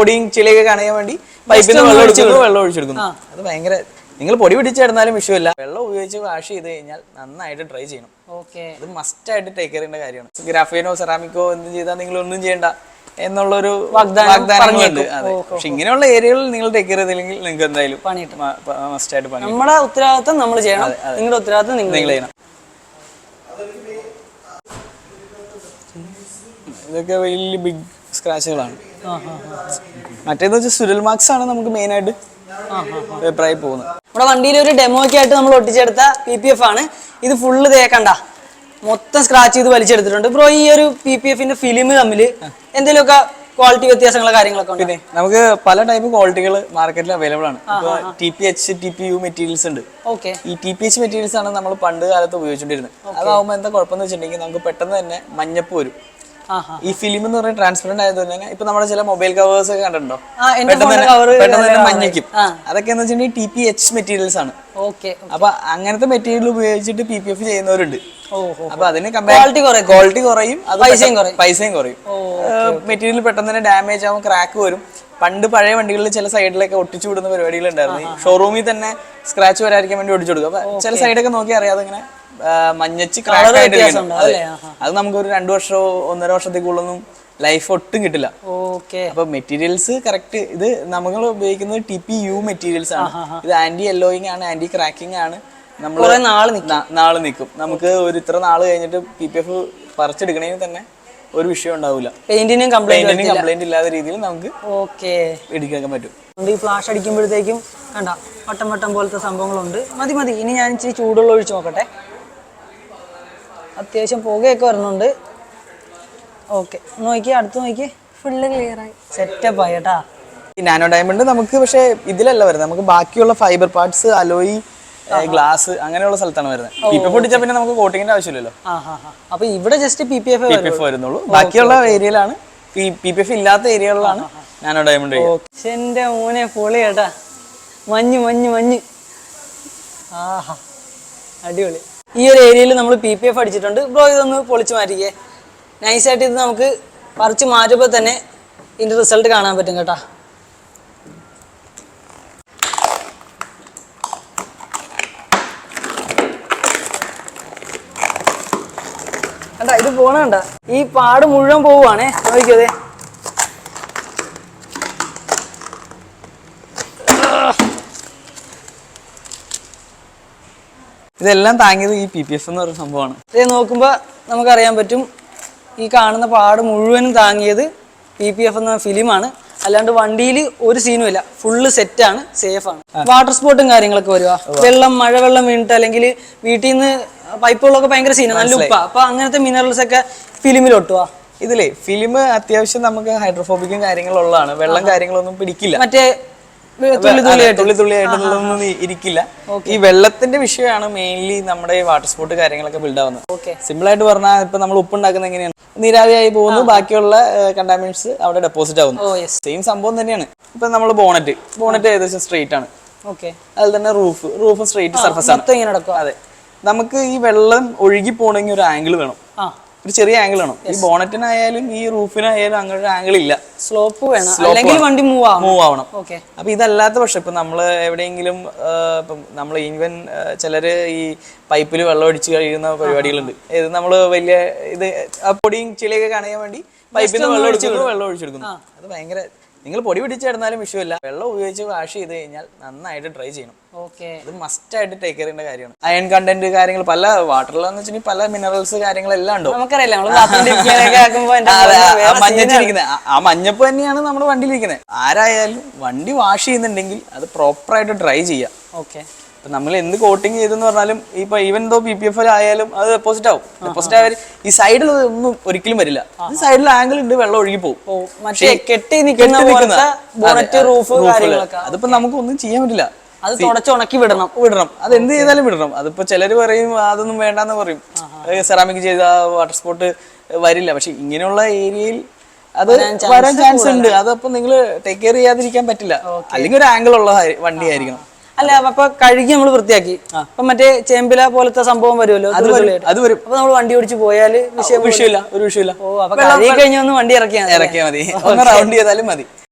പൊടിയും ചിലയൊക്കെ കണയാൻ വേണ്ടി പൈപ്പിൽ നിന്ന് വെള്ളം ഒഴിച്ച് വെള്ളം ഒഴിച്ചെടുക്കുന്നു. അത് ഭയങ്കര നിങ്ങൾ പൊടി പിടിച്ചിടുന്നാലും വിഷയമില്ല വെള്ളം ഉപയോഗിച്ച് വാഷ് ചെയ്ത് കഴിഞ്ഞാൽ നന്നായിട്ട് ഡ്രൈ ചെയ്യണം. ഓക്കെ. അത് മസ്റ്റ് ആയിട്ട് ടേക്ക് ചെയ്യേണ്ട കാര്യമാണ്. ഗ്രാഫീനോ സെറാമിക്കോ എന്തും ചെയ്താൽ നിങ്ങൾ ഒന്നും ചെയ്യണ്ട എന്നുള്ളൊരു വാഗ്ദാനം വാഗ്ദാനങ്ങളുണ്ട്. പറഞ്ഞേക്കും. അതെ. പക്ഷെ ഇങ്ങനെയുള്ള ഏരിയകളിൽ നിങ്ങൾ ടേക്ക് ചെയ്തില്ലെങ്കിൽ നിങ്ങൾക്ക് എന്തായാലും പണി മസ്റ്റ് ആയിട്ട് പണി നമ്മുടെ ഉത്തരവാദിത്വം നമ്മൾ ചെയ്യണം. നിങ്ങളുടെ ഉത്തരവാദിത്വം നിങ്ങൾ നിങ്ങൾ ചെയ്യണം. ഇതൊക്കെ വലിയ ബിഗ് സ്ക്രാച്ചുകളാണ് മറ്റേത് വെച്ചാൽ സുരൽ മാർക്സ് ആണ് നമുക്ക് മെയിൻ ആയിട്ട് പേപ്പറായി പോകുന്നത്. നമ്മുടെ വണ്ടിയിൽ ഒരു ഡെമോയ്ക്ക് ആയിട്ട് നമ്മൾ ഒട്ടിച്ചെടുത്ത പി പി എഫ് ആണ്. ഇത് ഫുള്ള് തേക്കണ്ട മൊത്തം സ്ക്രാച്ച് ചെയ്ത് വലിച്ചെടുത്തിട്ടുണ്ട്. ബ്രോ ഈ ഒരു പി പി എഫിന്റെ ഫിലിം തമ്മിൽ എന്തെങ്കിലുമൊക്കെ ക്വാളിറ്റി വ്യത്യാസങ്ങളോ കാര്യങ്ങളൊക്കെ ഉണ്ട്? നമുക്ക് പല ടൈപ്പ് ക്വാളിറ്റികൾ മാർക്കറ്റിൽ അവൈലബിൾ ആണ്. T P H T P U materials ഉണ്ട്. ഓക്കെ ഈ ടി പി എച്ച് മെറ്റീരിയൽസ് ആണ് നമ്മൾ പണ്ട് കാലത്ത് ഉപയോഗിച്ചുകൊണ്ടിരുന്നത് അതാവുമ്പോൾ എന്താ കുഴപ്പമെന്ന് വെച്ചിട്ടുണ്ടെങ്കിൽ നമുക്ക് പെട്ടെന്ന് തന്നെ മഞ്ഞപ്പ് വരും. ഈ ഫിലിം എന്ന് പറയുന്നത് ട്രാൻസ്പെറന്റ് ആയതുകൊണ്ട് തന്നെ ഇപ്പൊ നമ്മുടെ ചില മൊബൈൽ കവേഴ്സ് ഒക്കെ കണ്ടിട്ടുണ്ടോ? പെട്ടെന്ന് തന്നെ മഞ്ഞയ്ക്കും അതൊക്കെ എന്ന് വെച്ചിട്ടുണ്ടെങ്കിൽ ടി പി എച്ച് മെറ്റീരിയൽസ് ആണ്. അപ്പൊ അങ്ങനത്തെ മെറ്റീരിയൽ ഉപയോഗിച്ചിട്ട് പി പി എഫ് ചെയ്യുന്നവരുണ്ട്. അപ്പൊ അതിന് ക്വാളിറ്റി കുറയും. ക്വാളിറ്റി കുറയും പൈസയും കുറയും. പൈസയും കുറയും. മെറ്റീരിയൽ പെട്ടെന്ന് തന്നെ ഡാമേജ് ആവും ക്രാക്ക് വരും. പണ്ട് പഴയ വണ്ടികളിൽ ചില സൈഡിലൊക്കെ ഒട്ടിച്ചു വിടുന്ന പരിപാടികൾ ഉണ്ടായിരുന്നു ഷോറൂമിൽ തന്നെ സ്ക്രാച്ച് വരാതിരിക്കാൻ വേണ്ടി ഒടിച്ചു കൊടുക്കും. അപ്പൊ ചില സൈഡൊക്കെ നോക്കി അറിയാതെ ഇങ്ങനെ മഞ്ഞച്ച് ക്രാക്ക് ആയിട്ട് അതെ. നമുക്ക് ഒരു രണ്ടു വർഷമോ ഒന്നര വർഷത്തേക്കുള്ളൊന്നും ലൈഫ് ഒട്ടും കിട്ടില്ല. ഓക്കെ അപ്പൊ മെറ്റീരിയൽസ് കറക്റ്റ് ഇത് നമ്മൾ ഉപയോഗിക്കുന്നത് ടി പി യു മെറ്റീരിയൽസ് ആണ്. ഇത് ആന്റി യെല്ലോയിങ് ആണ് ആന്റി ക്രാക്കിംഗ് ആണ്. നമ്മൾ കുറെ നാൾ നിൽക്കും നാൾ നിൽക്കും നമുക്ക് ഒരു ഇത്ര നാൾ കഴിഞ്ഞിട്ട് പി പി എഫ് പറിച്ചെടുക്കണമെങ്കിൽ തന്നെ ഒരു വിഷയം ഉണ്ടാവില്ല പെയിന്റിനും കംപ്ലൈന്റ് പെയിന്റിന് കംപ്ലൈന്റ് ഇല്ലാത്ത രീതിയിൽ നമുക്ക് ഓക്കെ എടുക്കാൻ പറ്റും. ഈ ഫ്ലാഷ് അടിക്കുമ്പോഴത്തേക്കും കണ്ട വട്ടം വട്ടം പോലത്തെ സംഭവങ്ങളുണ്ട്. മതി മതി. ഇനി ഞാൻ ഇച്ചിരി ചൂടുള്ള ഒഴിച്ച് നോക്കട്ടെ. അത്യാവശ്യം പുകയൊക്കെ വരുന്നുണ്ട്. ഓക്കെ നോക്കി അടുത്ത് നോക്കി. ഫുള്ള് ക്ലിയർ ആയി. സെറ്റപ്പ് ആയി കേട്ടാ. ഈ നാനോ ഡയമണ്ട് നമുക്ക് പക്ഷേ ഇതിലല്ല വരുന്നത്. നമുക്ക് ബാക്കിയുള്ള ഫൈബർ പാർട്സ് അലോയി ഗ്ലാസ് അങ്ങനെയുള്ള സ്ഥലത്താണ് വരുന്നത്. പി പി എഫ് ഒട്ടിച്ചാൽ പിന്നെ നമുക്ക് കോട്ടിങ്ങിന്റെ ആവശ്യമില്ലല്ലോ. അപ്പൊ ഇവിടെ just P P F P P F വരുന്നുള്ളൂ. ബാക്കിയുള്ള ഏരിയയിലാണ് പി പി എഫ് ഇല്ലാത്ത ഏരിയകളിലാണ് നാനോ ഡയമണ്ട് എന്റെ മോനെ പൊളി കേട്ടാ. മഞ്ഞ് മഞ്ഞ് മഞ്ഞ്. ആഹാ. അടിപൊളി. ഈ ഒരു ഏരിയയിൽ നമ്മൾ പി പി എഫ് അടിച്ചിട്ടുണ്ട്. ബ്രോ ഇതൊന്ന് പൊളിച്ച് മാറ്റിക്കേ. നൈസായിട്ട് ഇത് നമുക്ക് പറിച്ച് മാറ്റുമ്പോൾ തന്നെ ഇതിന്റെ റിസൾട്ട് കാണാൻ പറ്റും കേട്ടാ. കണ്ടാ ഇത് പോണ കണ്ട. ഈ പാട് മുഴുവൻ പോവുകയാണേ നോക്കിയതേ ഇതെല്ലാം താങ്ങിയത് ഈ പി പി എഫ് എന്ന് പറയുന്ന സംഭവമാണ്. ഇത് നോക്കുമ്പോൾ നമുക്കറിയാൻ പറ്റും ഈ കാണുന്ന പാട് മുഴുവനും താങ്ങിയത് പി പി എഫ് എന്ന ഫിലിമാണ്. അല്ലാണ്ട് വണ്ടിയിൽ ഒരു സീനും ഇല്ല. ഫുള്ള് സെറ്റാണ് സേഫ് ആണ്. വാട്ടർ സ്പോട്ടും കാര്യങ്ങളൊക്കെ വരുവാ. വെള്ളം മഴവെള്ളം വീണിട്ട് അല്ലെങ്കിൽ വീട്ടിൽ നിന്ന് പൈപ്പുകളൊക്കെ ഭയങ്കര സീനാണ് നല്ല ഉപ്പ. അപ്പൊ അങ്ങനത്തെ മിനറൽസ് ഒക്കെ ഫിലിമിൽ ഒട്ടുക ഇതിലേ ഫിലിം അത്യാവശ്യം നമുക്ക് ഹൈഡ്രോഫോബിക്കും കാര്യങ്ങളും ഉള്ളതാണ് വെള്ളം കാര്യങ്ങളൊന്നും പിടിക്കില്ല. മറ്റേ തുള്ളി ഇരിക്കില്ല. ഈ വെള്ളത്തിന്റെ വിഷയമാണ് മെയിൻലി നമ്മുടെ ഈ വാട്ടർ സ്പോർട്ട് കാര്യങ്ങളൊക്കെ ബിൽഡ് ആവുന്നത്. സിമ്പിൾ ആയിട്ട് പറഞ്ഞാൽ ഇപ്പൊ നമ്മൾ ഉപ്പുണ്ടാക്കുന്ന എങ്ങനെയാണ്? നീരാവിയായി പോകുന്നു ബാക്കിയുള്ള കണ്ടാമിനൻസ് അവിടെ ഡെപ്പോസിറ്റ് ആവുന്നു. സെയിം സംഭവം തന്നെയാണ്. ഇപ്പൊ നമ്മൾ ബോണറ്റ് ബോണറ്റ് ഏകദേശം സ്ട്രെയിറ്റ് ആണ്. അതിൽ തന്നെ റൂഫ് റൂഫ് സ്ട്രെയിറ്റ് സർഫസ് ആണ്. അതെ. നമുക്ക് ഈ വെള്ളം ഒഴുകി പോകണമെങ്കിൽ ഒരു ആംഗിൾ വേണം. ഒരു ചെറിയ ആംഗിൾ ആണ് ഈ ബോണറ്റിനായാലും ഈ റൂഫിനായാലും അങ്ങനെ ഒരു ആംഗിൾ ഇല്ല. സ്ലോപ്പ് വേണം. അല്ലെങ്കിൽ വണ്ടി മൂവ് ആവും മൂവ് ആവണം. അപ്പൊ ഇതല്ലാത്ത പക്ഷെ ഇപ്പൊ നമ്മൾ എവിടെയെങ്കിലും ഇപ്പം നമ്മൾ ഈവൻ ചിലര് ഈ പൈപ്പിൽ വെള്ളം ഒഴിച്ച് കഴിയുന്ന പരിപാടികളുണ്ട്. ഇത് നമ്മൾ വലിയ ഇത് ആ പൊടിയും ചെളിയൊക്കെ കാണാൻ വേണ്ടി പൈപ്പിൽ നിന്ന് വെള്ളം ഒഴിച്ചെടുക്കുന്നു വെള്ളം ഒഴിച്ചെടുക്കുന്നു. അത് ഭയങ്കര നിങ്ങൾ പൊടി പിടിച്ചിടുന്നാലും വിഷയമില്ല വെള്ളം ഉപയോഗിച്ച് വാഷ് ചെയ്ത് കഴിഞ്ഞാൽ നന്നായിട്ട് ഡ്രൈ ചെയ്യണം. ഓക്കെ. അത് മസ്റ്റ് ആയിട്ട് ടേക്ക് ചെയ്യേണ്ട കാര്യമാണ്. അയൺ കണ്ടന്റ് കാര്യങ്ങൾ പല വാട്ടറിലെന്ന് വെച്ചിട്ടുണ്ടെങ്കിൽ പല മിനറൽസ് കാര്യങ്ങളെല്ലാം ഉണ്ടോ. മഞ്ഞച്ചിരിക്കുന്നത് ആ മഞ്ഞപ്പ് തന്നെയാണ് നമ്മുടെ വണ്ടിയിലിരിക്കുന്നത് ആരായാലും വണ്ടി വാഷ് ചെയ്യുന്നുണ്ടെങ്കിൽ അത് പ്രോപ്പറായിട്ട് ഡ്രൈ ചെയ്യാം. ഓക്കെ. ഇപ്പൊ നമ്മൾ എന്ത് കോട്ടിങ് ചെയ്തെന്ന് പറഞ്ഞാലും ഇപ്പൊ even though P P F ആയാലും അത് ഡെപ്പോസിറ്റ് ആവും. ഡെപ്പോസിറ്റ് ആയവർ ഈ സൈഡിൽ ഒന്നും ഒരിക്കലും വരില്ല. സൈഡിൽ ആംഗിൾ ഉണ്ട് വെള്ളം ഒഴുകി പോകും ഓ കെട്ടി നിൽക്കുന്ന കാര്യങ്ങളൊക്കെ. അതിപ്പോ നമുക്ക് ഒന്നും ചെയ്യാൻ പറ്റില്ല. അത് തുടച്ചുണക്കി വിടണം. വിടണം. അത് എന്ത് ചെയ്താലും വിടണം. അതിപ്പോ ചിലർ പറയും അതൊന്നും വേണ്ടെന്ന് പറയും. സെറാമിക് ചെയ്ത വാട്ടർ സ്പോട്ട് വരില്ല. പക്ഷെ ഇങ്ങനെയുള്ള ഏരിയയിൽ അത് വരാൻ ചാൻസ് ഉണ്ട്. അതപ്പോ നിങ്ങൾ ടേക്ക് കെയർ ചെയ്യാതിരിക്കാൻ പറ്റില്ല. അല്ലെങ്കിൽ ഒരു ആംഗിൾ ഉള്ള വണ്ടി ആയിരിക്കണം അല്ല അപ്പൊ കഴുകി നമ്മൾ വൃത്തിയാക്കി. അപ്പൊ മറ്റേ ചേമ്പില പോലത്തെ സംഭവം വരുമല്ലോ അത് വരും അപ്പൊ നമ്മൾ വണ്ടി ഓടിച്ചു പോയാൽ വിഷയം വിഷയമില്ല ഒരു വിഷയമില്ല. ഓ അപ്പൊ കഴുകി കഴിഞ്ഞ ഒന്ന് വണ്ടി ഇറക്കിയാൽ. ഇറക്കിയാൽ മതി. ഒന്ന് റൗണ്ട് ചെയ്താലും മതി.